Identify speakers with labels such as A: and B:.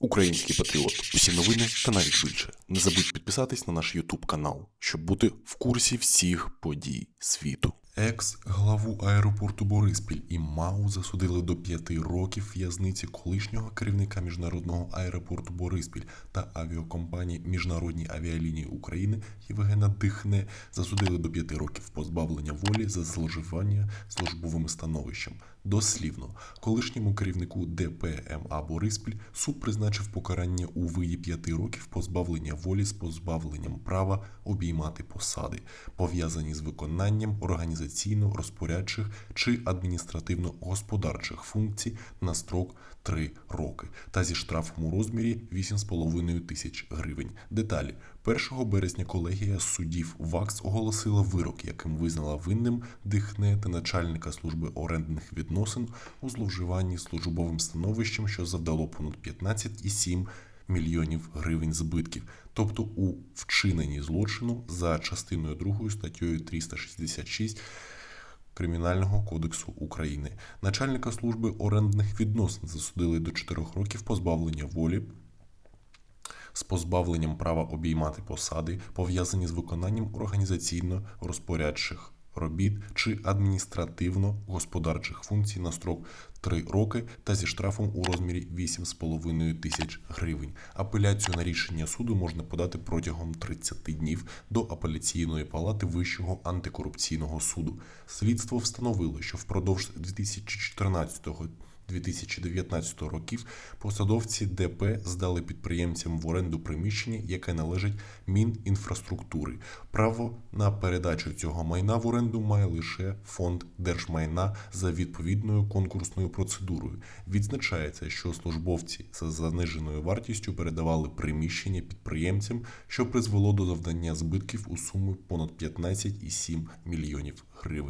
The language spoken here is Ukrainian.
A: Український патріот. Усі новини та навіть більше. Не забудь підписатись на наш YouTube канал, щоб бути в курсі всіх подій світу. Екс-главу аеропорту Бориспіль і МАУ засудили до п'яти років в'язниці колишнього керівника міжнародного аеропорту Бориспіль та авіакомпанії Міжнародні авіалінії України Євгена Дихне засудили до п'яти років позбавлення волі за зловживання службовим становищем. Дослівно, колишньому керівнику ДПМА Бориспіль суд призначив покарання у виді п'яти років позбавлення волі з позбавленням права обіймати посади, пов'язані з виконанням організаційно-розпорядчих чи адміністративно-господарчих функцій на строк 3 роки та зі штрафом у розмірі 8,5 тисяч гривень. Деталі 1 березня колегія суддів ВАКС оголосила вирок, яким визнала винним Дихне та начальника служби орендних відносин у зловживанні службовим становищем, що завдало понад 15,7 мільйонів гривень збитків, тобто у вчиненні злочину за частиною 2 статтею 366 Кримінального кодексу України. Начальника служби орендних відносин засудили до 4 років позбавлення волі з позбавленням права обіймати посади, пов'язані з виконанням організаційно-розпорядчих робіт чи адміністративно-господарчих функцій на строк 3 роки та зі штрафом у розмірі 8,5 тисяч гривень. Апеляцію на рішення суду можна подати протягом 30 днів до апеляційної палати Вищого антикорупційного суду. Слідство встановило, що впродовж 2014 2019 років посадовці ДП здали підприємцям в оренду приміщення, яке належить Мінінфраструктури. Право на передачу цього майна в оренду має лише фонд держмайна за відповідною конкурсною процедурою. Відзначається, що службовці за заниженою вартістю передавали приміщення підприємцям, що призвело до завдання збитків у сумі понад 15,7 мільйонів гривень.